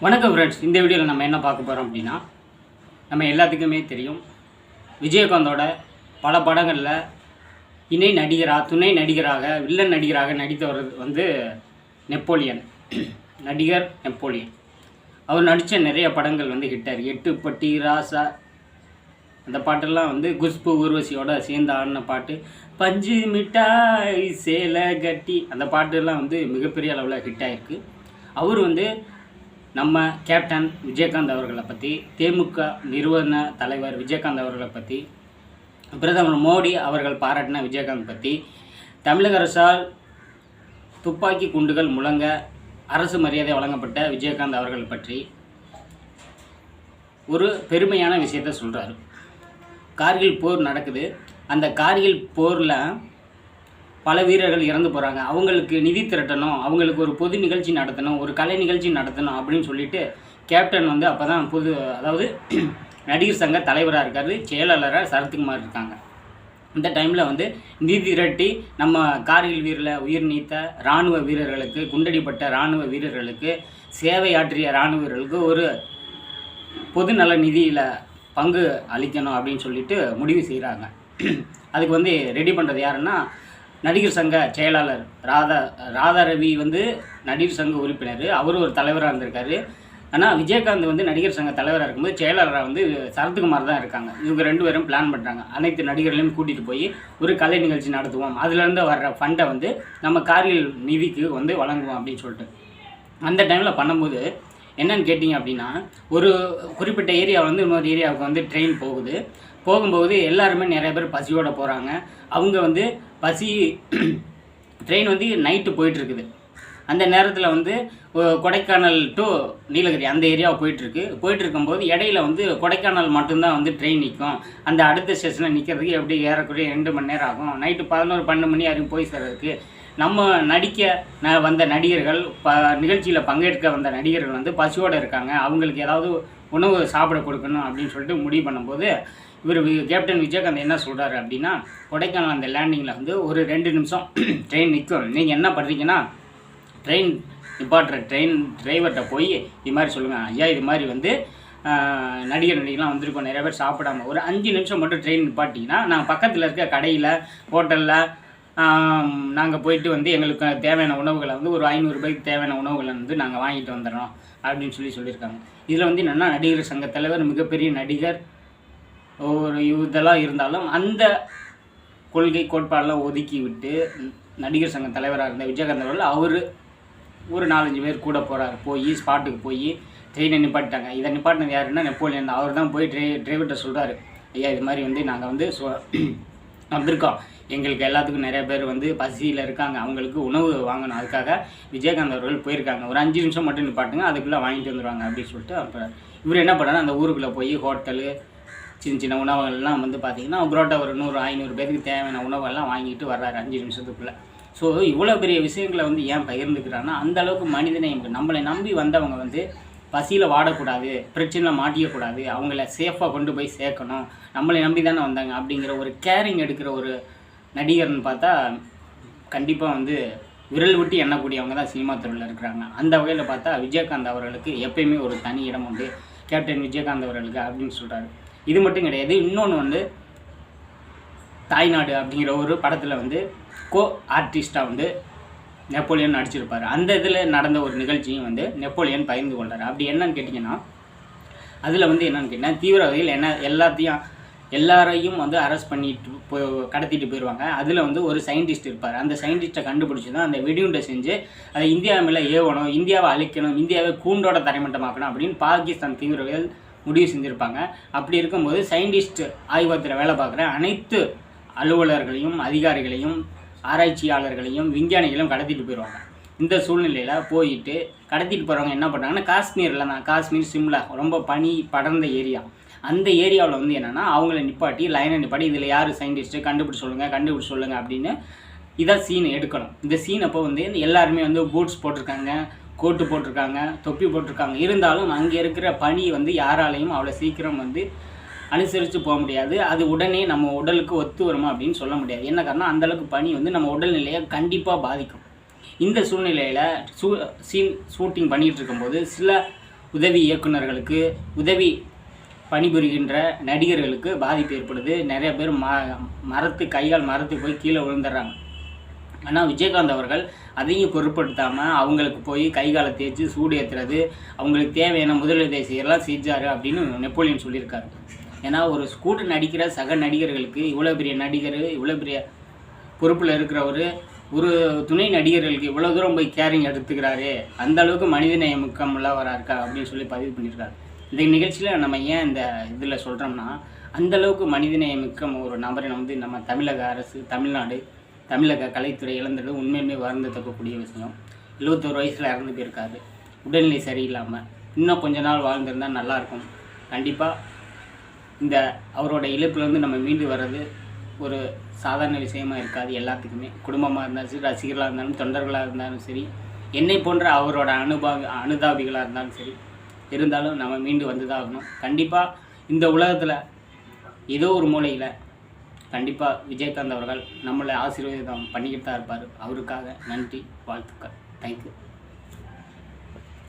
வணக்கம் ஃப்ரெண்ட்ஸ் இந்த வீடியோவில் நம்ம என்ன பார்க்க போகிறோம் அப்படின்னா நம்ம எல்லாத்துக்குமே தெரியும் விஜயகாந்தோட பல படங்களில் இணை நடிகராக துணை நடிகராக வில்லன் நடிகராக நடித்தவர் வந்து நெப்போலியன். நடிகர் நெப்போலியன். அவர் நடித்த நிறைய படங்கள் வந்து ஹிட்டார் எட்டு பட்டி ராசா அந்த பாட்டெல்லாம் வந்து குஷ்பு ஊர்வசியோட சேர்ந்து ஆடின பாட்டு. பஞ்சு மிட்டாய் சேலை கட்டி அந்த பாட்டெல்லாம் வந்து மிகப்பெரிய அளவில் ஹிட் ஆகிருக்கு அவர் வந்து நம்ம கேப்டன் விஜயகாந்த் அவர்களை பற்றி தேமுக நிறுவன தலைவர் விஜயகாந்த் அவர்களை பற்றி பிரதமர் மோடி அவர்கள் பாராட்டின விஜயகாந்த் பற்றி தமிழக அரசால் துப்பாக்கி குண்டுகள் முழங்க அரசு மரியாதை வழங்கப்பட்ட விஜயகாந்த் அவர்கள் பற்றி ஒரு பெருமையான விஷயத்த சொல்கிறாரு கார்கில் போர் நடக்குது. அந்த கார்கில் போரில் பல வீரர்கள் இறந்து போகிறாங்க அவங்களுக்கு நிதி திரட்டணும் அவங்களுக்கு ஒரு பொது நிகழ்ச்சி நடத்தணும் ஒரு கலை நிகழ்ச்சி நடத்தணும் அப்படின்னு சொல்லிட்டு கேப்டன் வந்து அப்போ தான் புது அதாவது நடிகர் சங்க தலைவராக இருக்காரு செயலாளராக சரத்குமார் இருக்காங்க. இந்த டைமில் வந்து நிதி திரட்டி நம்ம கார்கில் வீரில் உயிர் நீத்த இராணுவ வீரர்களுக்கு குண்டடிப்பட்ட இராணுவ வீரர்களுக்கு சேவையாற்றிய இராணுவ வீரர்களுக்கு ஒரு பொதுநல நிதியில் பங்கு அளிக்கணும் அப்படின்னு சொல்லிட்டு முடிவு செய்கிறாங்க அதுக்கு வந்து ரெடி பண்ணுறது யாருன்னா நடிகர் சங்க செயலாளர் ராதா ராதா ரவி வந்து நடிகர் சங்க உறுப்பினர். அவரும் ஒரு தலைவராக இருந்திருக்காரு. ஆனால் விஜயகாந்த் வந்து நடிகர் சங்க தலைவராக இருக்கும்போது செயலாளராக வந்து சரத்குமார் தான் இருக்காங்க. இவங்க ரெண்டு பேரும் பிளான் பண்ணுறாங்க அனைத்து நடிகர்களையும் கூட்டிகிட்டு போய் ஒரு கலை நிகழ்ச்சி நடத்துவோம். அதுலேருந்து வர்ற ஃபண்டை வந்து நம்ம காரியல் நிதிக்கு வந்து வழங்குவோம் அப்படின்னு சொல்லிட்டு. அந்த டைமில் பண்ணும்போது என்னன்னு கேட்டிங்க அப்படின்னா ஒரு குறிப்பிட்ட ஏரியா வந்து இன்னொரு ஏரியாவுக்கு வந்து ட்ரெயின் போகுது. போகும்போது எல்லாருமே நிறைய பேர் பசியோடு போகிறாங்க அவங்க வந்து பசி ட்ரெயின் வந்து நைட்டு போயிட்டுருக்குது. அந்த நேரத்தில் வந்து கொடைக்கானல் டு நீலகிரி அந்த ஏரியா போயிட்டுருக்கு. போயிட்டு இருக்கும்போது இடையில வந்து கொடைக்கானல் மட்டும்தான் வந்து ட்ரெயின் நிற்கும் அந்த அடுத்த ஸ்டேஷனில் நிற்கிறதுக்கு எப்படி ஏறக்குறைய ரெண்டு மணி நேரம் ஆகும். நைட்டு பதினோரு பன்னெண்டு மணி வரைக்கும் போய் சேர்றதுக்கு நம்ம நடிக்க ந வந்த நடிகர்கள் ப நிகழ்ச்சியில் பங்கேற்க வந்த நடிகர்கள் வந்து பசியோடு இருக்காங்க. அவங்களுக்கு ஏதாவது உணவு சாப்பிட கொடுக்கணும் அப்படின்னு சொல்லிட்டு முடிவு பண்ணும்போது இவர் கேப்டன் விஜயகாந்த் என்ன சொல்கிறாரு அப்படின்னா கொடைக்கானல் அந்த லேண்டிங்கில் வந்து ஒரு ரெண்டு நிமிஷம் ட்ரெயின் நிற்கும் நீங்கள் என்ன பண்ணுறீங்கன்னா ட்ரெயின் நிப்பாட்டுற ட்ரெயின் டிரைவர்கிட்ட போய் இது மாதிரி சொல்லுங்கள் ஐயா இது மாதிரி வந்து நடிகர் நடிகர்லாம் வந்திருக்கோம். நிறைய பேர் சாப்பிடாம. ஒரு அஞ்சு நிமிஷம் மட்டும் ட்ரெயின் நிப்பாட்டிங்கன்னா நாங்கள் பக்கத்தில் இருக்க கடையில் ஹோட்டலில் நாங்கள் போயிட்டு வந்து எங்களுக்கு தேவையான உணவுகளை வந்து ஒரு ஐநூறுபாய்க்கு தேவையான உணவுகளை வந்து நாங்கள் வாங்கிட்டு வந்துடுறோம் அப்படின்னு சொல்லி சொல்லியிருக்காங்க. இதில் வந்து என்னென்னா நடிகர் சங்க தலைவர் மிகப்பெரிய நடிகர் ஒரு இதெல்லாம் இருந்தாலும் அந்த கொள்கை கோட்பாடெல்லாம் ஒதுக்கி விட்டு நடிகர் சங்க தலைவராக இருந்த விஜயகாந்த் அவர்கள் அவர் ஒரு நாலஞ்சு பேர் கூட போகிறாரு போய் ஸ்பாட்டுக்கு போய் ட்ரெயினை நிப்பாட்டிட்டாங்க. இதை நிப்பாட்டினது யாருன்னா நெப்போலியன் அவர் தான் போய் ட்ரை டிரைவர்கிட்ட சொல்கிறாரு ஐயா இது மாதிரி வந்து நாங்கள் வந்து சொ வந்திருக்கோம். எங்களுக்கு எல்லாத்துக்கும் நிறைய பேர் வந்து பசியில் இருக்காங்க. அவங்களுக்கு உணவு வாங்கணும். அதுக்காக விஜயகாந்த் அவர்கள் போயிருக்காங்க. ஒரு அஞ்சு நிமிஷம் மட்டும் நிப்பாட்டுங்க. அதுக்குள்ளே வாங்கிட்டு வந்துடுவாங்க அப்படின்னு சொல்லிட்டு அப்போ இவர் என்ன பண்ணாரு? அந்த ஊருக்குள்ளே போய் ஹோட்டலு சின்ன சின்ன உணவுகள்லாம் வந்து பார்த்திங்கன்னா புரோட்டா ஒரு நூறு ஐநூறு பேருக்கு தேவையான உணவெல்லாம் வாங்கிட்டு வர்றாரு அஞ்சு நிமிஷத்துக்குள்ளே. ஸோ இவ்வளோ பெரிய விஷயங்களை வந்து ஏன் பகிர்ந்துக்கிறான்னா அந்த அளவுக்கு மனிதநேயம் நம்மளை நம்பி வந்தவங்க வந்து பசியில் வாடக்கூடாது பிரச்சனையில் மாட்டிக்கக்கூடாது அவங்கள சேஃபாக கொண்டு போய் சேர்க்கணும் நம்மளை நம்பி தானே வந்தாங்க அப்படிங்கிற ஒரு கேரிங் எடுக்கிற ஒரு நடிகர்னு பார்த்தா கண்டிப்பாக வந்து விரல் விட்டு எண்ணக்கூடியவங்க தான் சினிமா துறையில் இருக்கிறாங்க. அந்த வகையில் பார்த்தா விஜயகாந்த் அவர்களுக்கு எப்பயுமே ஒரு தனி இடம் உண்டு. கேப்டன் விஜயகாந்த் அவர்களுக்கு அப்படின்னு சொல்கிறாரு இது மட்டும் கிடையாது. இன்னொன்று வந்து தாய்நாடு அப்படிங்கிற ஒரு படத்தில் வந்து கோ ஆர்டிஸ்டாக வந்து நெப்போலியன் நடிச்சிருப்பார். அந்த இதில் நடந்த ஒரு நிகழ்ச்சியும் வந்து நெப்போலியன் பகிர்ந்து கொண்டார். அப்படி என்னன்னு கேட்டிங்கன்னா அதில் வந்து என்னன்னு கேட்டால் தீவிரவாதிகள் என்ன எல்லாத்தையும் எல்லாரையும் வந்து அரெஸ்ட் பண்ணிட்டு போ கடத்திட்டு போயிடுவாங்க அதில் வந்து ஒரு சயின்டிஸ்ட் இருப்பார். அந்த சயின்டிஸ்ட்டை கண்டுபிடிச்சி தான் அந்த வெடியுண்டை செஞ்சு அதை இந்தியா மேலே ஏவணும் இந்தியாவை அழிக்கணும் இந்தியாவை கூண்டோட தரைமட்டமாக்கணும் அப்படின்னு பாகிஸ்தான் தீவிரவாதிகள் முடிவு செஞ்சுருப்பாங்க. அப்படி இருக்கும்போது சயின்டிஸ்ட் ஆய்வகத்தில் வேலை பார்க்குற அனைத்து அலுவலர்களையும் அதிகாரிகளையும் ஆராய்ச்சியாளர்களையும் விஞ்ஞானிகளையும் கடத்திட்டு போயிடுவாங்க இந்த சூழ்நிலையில் போயிட்டு கடத்திட்டு போகிறவங்க என்ன பண்ணுறாங்கன்னா காஷ்மீரில் தான் காஷ்மீர் சிம்லா ரொம்ப பனி படர்ந்த ஏரியா. அந்த ஏரியாவில் வந்து என்னென்னா அவங்கள நிப்பாட்டி லைனை நிப்பாட்டி இதில் யார் சயின்டிஸ்ட்டு கண்டுபிடிச்சு சொல்லுங்கள் கண்டுபிடிச்சு சொல்லுங்கள் அப்படின்னு இதான் சீன் எடுக்கணும். இந்த சீன் அப்போ வந்து எல்லாருமே வந்து பூட்ஸ் போட்டிருக்காங்க. கோட்டு போட்டிருக்காங்க தொப்பி போட்டிருக்காங்க. இருந்தாலும் அங்கே இருக்கிற பனி வந்து யாராலையும் அவ்வளோ சீக்கிரம் வந்து அனுசரித்து போக முடியாது. அது உடனே நம்ம உடலுக்கு ஒத்து வருமா அப்படின்னு சொல்ல முடியாது. என்ன காரணம் அந்த அளவுக்கு பனி வந்து நம்ம உடல்நிலையை கண்டிப்பாக பாதிக்கும். இந்த சூழ்நிலையில் சூ சீன் ஷூட்டிங் பண்ணிகிட்டு இருக்கும்போது சில உதவி இயக்குனர்களுக்கு உதவி பணிபுரிகின்ற நடிகர்களுக்கு பாதிப்பு ஏற்படுது. நிறைய பேர் ம மரத்து கையால் மரத்து போய் கீழே விழுந்துடுறாங்க. ஆனால் விஜயகாந்த் அவர்கள் அதையும் பொருட்படுத்தாமல் அவங்களுக்கு போய் கை காலை தேய்ச்சி சூடு ஏற்றுறது அவங்களுக்கு தேவையான முதலுதவி செய்யலாம் செஞ்சார் அப்படின்னு நெப்போலியன் சொல்லியிருக்காரு. ஏன்னா ஒரு ஸ்கூட்டு நடிக்கிற சக நடிகர்களுக்கு இவ்வளோ பெரிய நடிகர் இவ்வளோ பெரிய பொறுப்பில் இருக்கிறவர் ஒரு துணை நடிகர்களுக்கு இவ்வளோ தூரம் போய் கேரிங் எடுத்துக்கிறாரு அந்த அளவுக்கு மனிதநேய முக்கம் உள்ளவராக இருக்கா அப்படின்னு சொல்லி பதிவு பண்ணியிருக்காரு. இந்த நிகழ்ச்சியில் நம்ம ஏன் இந்த இதில் சொல்கிறோம்னா அந்தளவுக்கு அளவுக்கு ஒரு நபரை வந்து நம்ம தமிழக அரசு தமிழ்நாடு தமிழக கலைத்துறை இழந்தது உண்மையுமே வருந்தத்தக்கக்கூடிய விஷயம். எழுபத்தோரு வயசில் இறந்து போயிருக்காரு. உடல்நிலை சரியில்லாமல் இன்னும் கொஞ்ச நாள் வாழ்ந்திருந்தால் நல்லாயிருக்கும். கண்டிப்பாக இந்த அவரோட இழப்புலேருந்து நம்ம மீண்டு வர்றது ஒரு சாதாரண விஷயமா இருக்காது எல்லாத்துக்குமே. குடும்பமாக இருந்தாலும் சரி ரசிகர்களாக இருந்தாலும் தொண்டர்களாக இருந்தாலும் சரி என்னை போன்ற அவரோட அனுபா அனுதாபிகளாக இருந்தாலும் சரி இருந்தாலும் நம்ம மீண்டு வந்து தான் ஆகணும். கண்டிப்பாக இந்த உலகத்தில் ஏதோ ஒரு மூலையில் கண்டிப்பாக விஜயகாந்த் அவர்கள் நம்மளை ஆசீர்வாதம் பண்ணிக்கிட்டு தான் இருப்பார். அவருக்காக நன்றி வாழ்த்துக்கள். தேங்க்யூ